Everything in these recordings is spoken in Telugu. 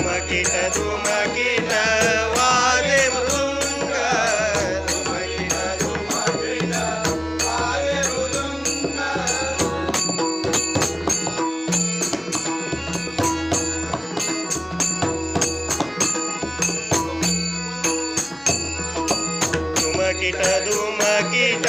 ధూమకిట ధూమకిట వాదే మృదుంగ. ధూమకిట ధూమకిట వాదే మృదుంగ. ధూమకిట ధూమకిట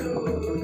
Hello.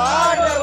God.